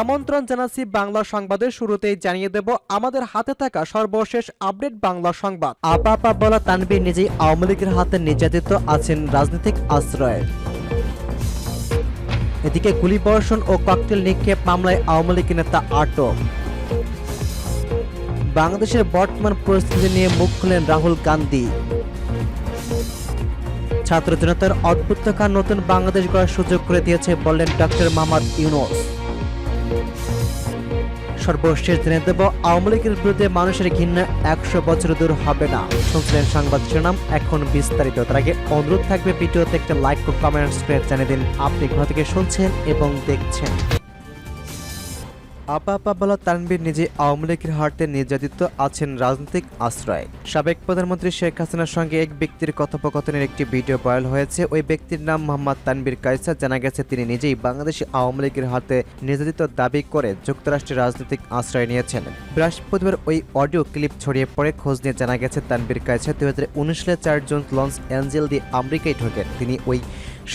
আমন্ত্রণ জানাচ্ছি বাংলা সংবাদের শুরুতেই জানিয়ে দেব আমাদের হাতে থাকা সর্বশেষ আপডেট বাংলা সংবাদ। আপা আপা বলা তানবীর নিজেই আওয়ামী লীগের হাতে নির্যাতিত আছেন রাজনৈতিক আশ্রয়ে। এদিকে গুলিবর্ষণ ও ককটেল নিক্ষেপ মামলায় আওয়ামী লীগ নেতা আটক। বাংলাদেশের বর্তমান পরিস্থিতি নিয়ে মুখ খুলেন রাহুল গান্ধী। ছাত্র জনতার অদ্ভুতকার নতুন বাংলাদেশ গড়ার সুযোগ করে দিয়েছে বললেন ডক্টর মোহাম্মদ ইউনুস। সর্বশেষ জেনে দেব, আওয়ামী লীগের বিরুদ্ধে মানুষের ঘৃণা একশো বছর দূর হবে না। শুনছিলেন সংবাদ শিরোনাম, এখন বিস্তারিত। তার আগে অনুরোধ থাকবে ভিডিওতে একটা লাইক ও কমেন্টস করে জানিয়ে দিন। আপনি কোথা থেকে শুনছেন এবং দেখছেন? আপা আপা বলা তানবীর নিজে আওয়ামী লীগের হারতে নির্যাতিত আছেন রাজনৈতিক আশ্রয়। সাবেক প্রধানমন্ত্রী শেখ হাসিনার সঙ্গে এক ব্যক্তির কথোপকথনের একটি ভিডিও ভাইরাল হয়েছে। ওই ব্যক্তির নাম মোহাম্মদ তানবীর কায়সার জানা গেছে তিনি নিজেই বাংলাদেশি আওয়ামী লীগের হাতে নির্যাতিত দাবি করে যুক্তরাষ্ট্রের রাজনৈতিক আশ্রয় নিয়েছেন। বৃহস্পতিবার ওই অডিও ক্লিপ ছড়িয়ে পড়ে। খোঁজ নিয়ে জানা গেছে তানবীর কায়সা দুই হাজার উনিশ সালে চার জুন লঞ্চ অ্যাঞ্জেল দিয়ে আমেরিকায় ঢোকেন। তিনি ওই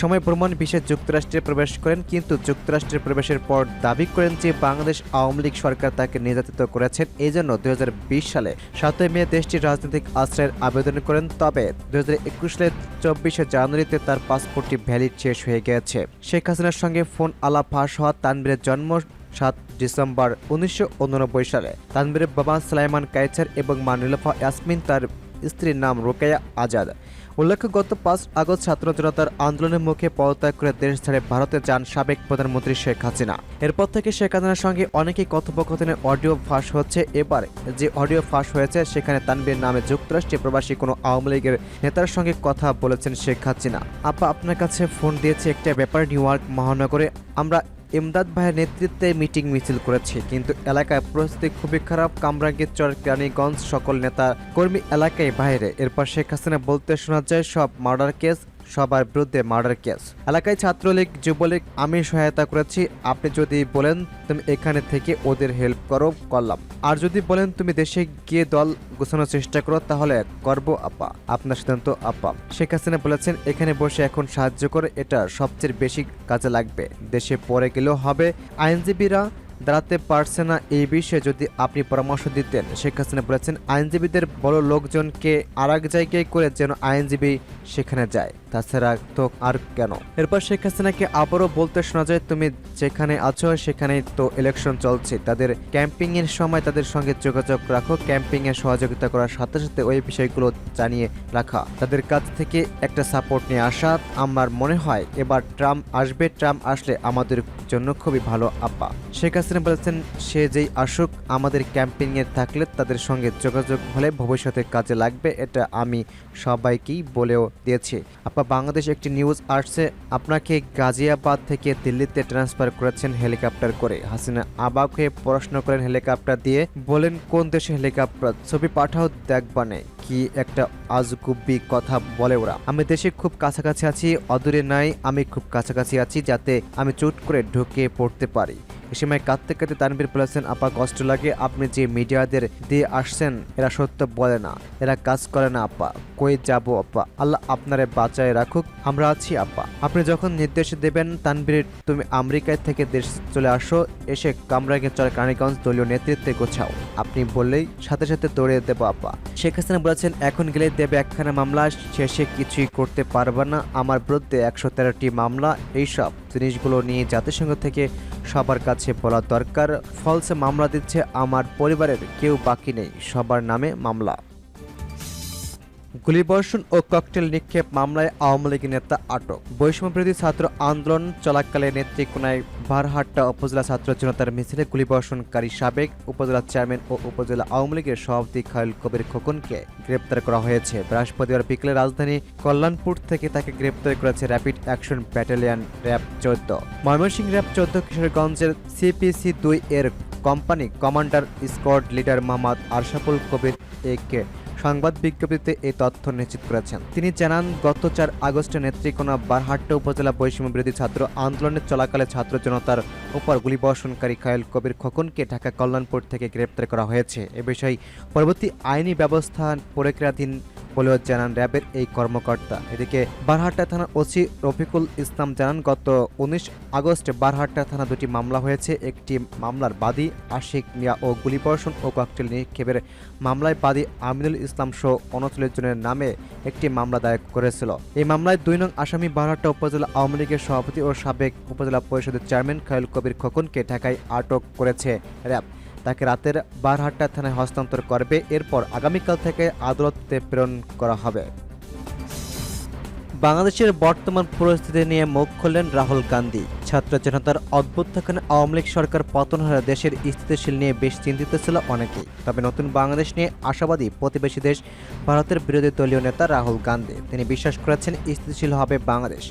সময় ভ্রমণ বিষয়ে যুক্তরাষ্ট্রে প্রবেশ করেন, কিন্তু যুক্তরাষ্ট্রে প্রবেশের পর দাবি করেন যে বাংলাদেশ আওয়ামী লীগ সরকার তাকে নির্যাতিত করেছেন। এই জন্য দুই সালে সাতই মে দেশটির রাজনৈতিক আশ্রয়ের আবেদন করেন, তবে দুই সালের চব্বিশে জানুয়ারিতে তার পাসপোর্টটি ভ্যালিড শেষ হয়ে গেছে। শেখ হাসিনার সঙ্গে ফোন আলাপ ফাঁস হওয়া তানবীরের জন্ম সাত ডিসেম্বর উনিশশো উননব্বই সালে। তানবীরের বাবা সালাইমান কাইচার এবং মা নীলফা ইয়াসমিন তার স্ত্রীর নাম রোকেয়া আজাদ। উল্লেখ্য, গত পাঁচ আগস্ট ছাত্র জনতার আন্দোলনের মুখে পদত্যাগ করে দেশ ছেড়ে ভারতে যান সাবেক প্রধানমন্ত্রী শেখ হাসিনা। এরপর থেকে শেখ হাসিনার সঙ্গে অনেকেই কথোপকথনের অডিও ফাঁস হচ্ছে। এবার যে অডিও ফাঁস হয়েছে, সেখানে তানবীর নামে যুক্তরাষ্ট্রে প্রবাসী কোনো আওয়ামী লীগের নেতার সঙ্গে কথা বলেছেন শেখ হাসিনা। আপা, আপনার কাছে ফোন দিয়েছে একটা ব্যাপার নিউ ইয়র্ক মহানগরে। আমরা ইমদাদ ভাইয়ের নেতৃত্বে মিটিং মিছিল করেছে, কিন্তু এলাকায় পরিস্থিতি খুবই খারাপ। কামরাঙ্গীর চর কেরানীগঞ্জ সকল নেতা কর্মী এলাকায় বাইরে। এরপর শেখ হাসিনা বলতে শোনা যায়, সব মার্ডার কেস সবার বিরুদ্ধে মার্ডার কেস। এলাকায় ছাত্রলীগ, যুবলীগ, আমি সহায়তা করেছি। আপনি যদি বলেন, তুমি এখানে থেকে ওদের হেল্প করো, করলাম। আর যদি বলেন, তুমি দেশে গিয়ে দল গোছানোর চেষ্টা করো, তাহলে করব, আপা। আপনার সিদ্ধান্ত, আপা। শেখ হাসিনা বলেছেন, এখানে বসে এখন সাহায্য করে, এটা সবচেয়ে বেশি কাজে লাগবে। দেশে পরে গেলেও হবে। আইনজীবীরা দাঁড়াতে পারছে না এই বিষয়ে। যদি আপনি পরামর্শ দিতেন, শেখ হাসিনা বলেছেন, আইনজীবীদের বড় লোকজনকে আর এক জায়গায় করে যেন আইনজীবী সেখানে যায়। তাছাড়া তো আর কেন? এরপর শেখ হাসিনাকে আবারও বলতে শোনা যায়, তুমি যেখানে আছো, সেখানেই তো ইলেকশন চলছে। তাদের ক্যাম্পিং এর সময় তাদের সঙ্গে যোগাযোগ রাখো। ক্যাম্পিং এর সহযোগিতা করার সাথে সাথে ওই বিষয়গুলো জানিয়ে রাখা। তাদের কাছ থেকে একটা সাপোর্ট নিয়ে আসা। আমার মনে হয় এবার ট্রাম্প আসবে। ট্রাম্প আসলে আমাদের জন্য খুবই ভালো আপা শেখ হাসিনা বলেছেন, সে যেই আসুক, আমাদের ক্যাম্পিং এ থাকলে তাদের সঙ্গে যোগাযোগ হলে ভবিষ্যতে কাজে লাগবে। এটা আমি সবাইকেই বলেও দিয়েছি। আপা, বাংলাদেশ একটি নিউজ আসছে। আপনাকে গাজিয়াবাদ থেকে দিল্লিতে ট্রান্সফার করেছেন হেলিকপ্টার করে। হাসিনা আবাক হয়ে পড়াশোনা করেন হেলিকপ্টার দিয়ে, বলেন, কোন দেশে হেলিকপ্টার ছবি পাঠাও দেখবানে কি একটা আজগুব্বি কথা বলে ওরা। আমি দেশে খুব কাছাকাছি আছি, অদূরে নাই, আমি খুব কাছাকাছি আছি যাতে আমি চুট করে ঢুকে পড়তে পারি। এ সময় কাঁদতে কাঁদতে তানবীর বলেছেন, আপা, কষ্ট লাগে, আপনি যে মিডিয়াদের দিয়ে আসছেন, এরা সত্য বলে না, এরা কাজ করে না, আপা। কই যাব, আপা? আল্লাহ আপনারে বাঁচায় রাখুক, আমরা আছি, আপা। আপনি যখন নির্দেশ দেবেন তানবীর তুমি আমেরিকায় থেকে দেশ চলে আসো, এসে কামরাগে চলে কারণীগঞ্জ দলীয় নেতৃত্বে গোছাও। আপনি বললেই সাথে সাথে দৌড়ে দেবো, আপা। শেখ হাসিনা বলেছেন, এখন গেলে দেবে একখানা মামলা, শেষে কিছুই করতে পারবে না। আমার বিরুদ্ধে একশো তেরোটি মামলা, এইসব জিনিসগুলো নিয়ে জাতিসংঘ থেকে সবার কাছে বলা দরকার। ফলসে মামলা দিচ্ছে আমার পরিবারের, কেউ বাকি নেই। সবার নামে মামলা। গুলিবর্ষণ ও ককটেল নিক্ষেপ মামলায় আওয়ামী লীগ নেতা আটক। বৈষম্যবিরোধী ছাত্র আন্দোলন চলাকালে নেত্রীকোনায় বারহাট্টা উপজেলা ছাত্র জনতার মিছিলে গুলিবর্ষণকারী সাবেক উপজেলা চেয়ারম্যান ও উপজেলা আওয়ামী লীগের সভাপতি খায়ুল কবির খোকনকে গ্রেপ্তার করা হয়েছে। বৃহস্পতিবার বিকেলে রাজধানী কল্যাণপুর থেকে তাকে গ্রেপ্তার করেছে র্যাপিড অ্যাকশন ব্যাটালিয়ন র্যাব চোদ্দ। ময়মনসিংহ র্যাব চোদ্দ কিশোরগঞ্জের সিপিসি দুই এর company commander squad leader Mohammad Arshaful Kabir একে সংবাদ বিজ্ঞপ্তিতে এই তথ্য নিশ্চিত করেছেন। তিনি জানান, গত চার আগস্টে নেত্রীকোনা বারহাট্টা উপজেলা বৈষম্য বিরোধী ছাত্র আন্দোলনের চলাকালে ছাত্র জনতার উপর গুলিবর্ষণকারী খায়ল কবির খোকনকে ঢাকা কল্যাণপুর থেকে গ্রেপ্তার করা হয়েছে। এ বিষয়ে পরবর্তী আইনি ব্যবস্থা প্রক্রিয়াধীন বলেও জানান র্যাবের এই কর্মকর্তা। এদিকে বারহাট্টা থানার ওসি রফিকুল ইসলাম জানান, গত উনিশ আগস্ট বারহাট্টা থানা দুটি মামলা হয়েছে। একটি মামলার বাদী আশিক মিয়া ও গুলিবর্ষণ ও ককটেল নিক্ষেপের মামলায় বাদী আমিনুল ইসলাম সহ উনচল্লিশ জনের নামে একটি মামলা দায়ের করেছিল। এই মামলায় দুই নং আসামি বারহাট্টা উপজেলা আওয়ামী লীগের সভাপতি ও সাবেক উপজেলা পরিষদের চেয়ারম্যান খায়ুল কবির খোকনকে ঢাকায় আটক করেছে র্যাব। তাকে রাতের বারহাট্টা থানায় হস্তান্তর করবে। এরপর আগামীকাল থেকে আদালতে প্রেরণ করা হবে। বাংলাদেশের বর্তমান পরিস্থিতি নিয়ে মুখ খুললেন রাহুল গান্ধী। ছাত্র জনতার অভ্যুত্থানে আওয়ামী লীগ সরকার পতন হলে দেশের স্থিতিশীল নিয়ে বেশ চিন্তিত ছিল অনেকেই। তবে নতুন বাংলাদেশ নিয়ে আশাবাদী প্রতিবেশী দেশ ভারতের বিরোধী দলীয় নেতা রাহুল গান্ধী। তিনি বিশ্বাস করেছেন স্থিতিশীল হবে বাংলাদেশ।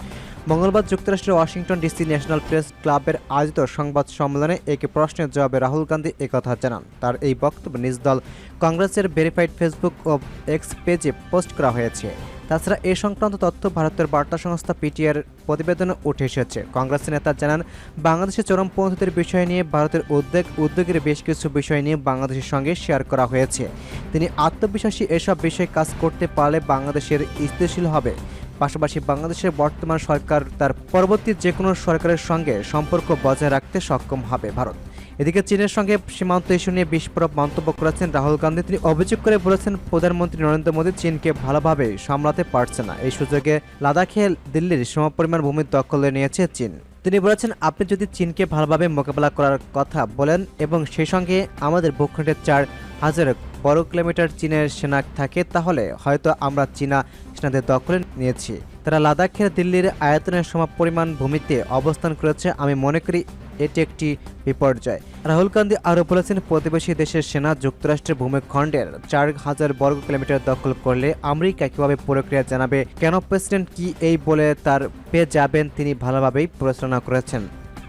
মঙ্গলবার যুক্তরাষ্ট্রের ওয়াশিংটন ডিসি ন্যাশনাল প্রেস ক্লাবের আয়োজিত সংবাদ সম্মেলনে এক প্রশ্নের জবাবে রাহুল গান্ধী একথা জানান। তার এই বক্তব্য নিজ দল কংগ্রেসের ভেরিফাইড ফেসবুক ও এক্স পেজে পোস্ট করা হয়েছে। তাছাড়া এ সংক্রান্ত তথ্য ভারতের বার্তা সংস্থা পিটিআর প্রতিবেদনে উঠে এসেছে। কংগ্রেস নেতা জানান, বাংলাদেশের চরমপন্থীদের বিষয় নিয়ে ভারতের উদ্বেগ উদ্যোগের বেশ কিছু বিষয় নিয়ে বাংলাদেশের সঙ্গে শেয়ার করা হয়েছে। তিনি আত্মবিশ্বাসী এসব বিষয়ে কাজ করতে পারলে বাংলাদেশের স্থিতিশীল হবে। পাশাপাশি বাংলাদেশের বর্তমান সরকার তার পরবর্তী যে কোনো সরকারের সঙ্গে সম্পর্ক বজায় রাখতে সক্ষম হবে ভারত। এদিকে চীনের সঙ্গে সীমান্ত ইস্যু নিয়ে বিস্ফোরক মন্তব্য করেছেন রাহুল গান্ধী। তিনি অভিযোগ করে বলেছেন, প্রধানমন্ত্রী নরেন্দ্র মোদী চীনকে ভালোভাবে সামলাতে পারছে না। এই সুযোগে লাদাখে দিল্লির সমপরিমাণ ভূমি দখলে নিয়েছে চীন। তিনি বলেছেন, আপনি যদি চীনকে ভালোভাবে মোকাবেলা করার কথা বলেন এবং সেই সঙ্গে আমাদের ভূখণ্ডের চার হাজার বর্গ কিলোমিটার চীনের সেনা থাকে, তাহলে হয়তো আমরা চীনা সেনাদের দখলে নিয়েছি। তারা লাদাখের দিল্লির আয়তনের সম পরিমাণ ভূমিতে অবস্থান করেছে, আমি মনে করি এটি একটি বিপর্যয়। রাহুল গান্ধী আরও বলেছেন, প্রতিবেশী দেশের সেনা যুক্তরাষ্ট্রের ভূমিখণ্ডের চার হাজার বর্গ কিলোমিটার দখল করলে আমেরিকা কীভাবে প্রক্রিয়া জানাবে, কেন প্রেসিডেন্ট কি এই বলে তার পেয়ে যাবেন তিনি ভালোভাবেই পরিচালনা করেছেন।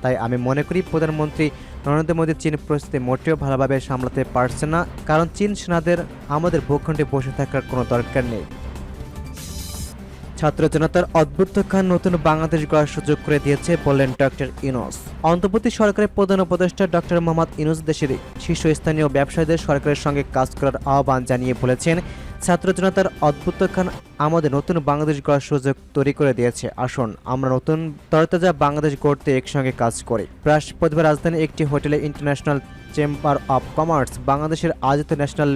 তাই আমি মনে করি, প্রধানমন্ত্রী নরেন্দ্র মোদী চীন পরিস্থিতি মোটেও ভালোভাবে সামলাতে পারছে না, কারণ চীন সেনাদের আমাদের ভূখণ্ডে বসে থাকার কোনো দরকার নেই। ছাত্র জনতার অদ্ভুতখান নতুন বাংলাদেশ গড়ার সুযোগ করে দিয়েছে বললেন ডক্টর ইনোস অন্তর্বর্তী সরকারের প্রধান উপদেষ্টা ডক্টর মোহাম্মদ ইনুস দেশের শীর্ষস্থানীয় ব্যবসায়ীদের সরকারের সঙ্গে কাজ করার আহ্বান জানিয়ে বলেছেন, ছাত্র জনতার অদ্ভুতখান আমাদের নতুন বাংলাদেশ গড়ার সুযোগ তৈরি করে দিয়েছে। আসুন, আমরা নতুন তরতাজা বাংলাদেশ গড়তে একসঙ্গে কাজ করি। বৃহস্পতিবার রাজধানীর একটি হোটেলে ইন্টারন্যাশনাল চেম্বার অব কমার্স, বাংলাদেশের আয়োজিত ন্যাশনাল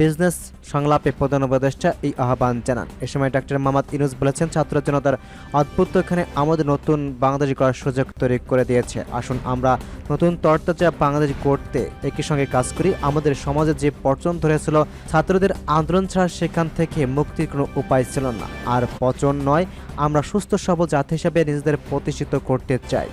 বিজনেস সংলাপে প্রধান উপদেষ্টা এই আহ্বান জানান। এ সময় ডক্টর মামাদ ইনুস বলেছেন, ছাত্র জনতার অদ্ভুত এখানে আমাদের নতুন বাংলাদেশ গড়ার সুযোগ তৈরি করে দিয়েছে। আসুন আমরা নতুন তরতাজা বাংলাদেশ গড়তে একই সঙ্গে কাজ করি। আমাদের সমাজে যে পচন ধরেছিল, ছাত্রদের আন্দোলন ছাড়া সেখান থেকে মুক্তির কোনো উপায় ছিল না। আর পচন নয়, আমরা সুস্থ সবল জাতি হিসেবে নিজেদের প্রতিষ্ঠিত করতে চাই।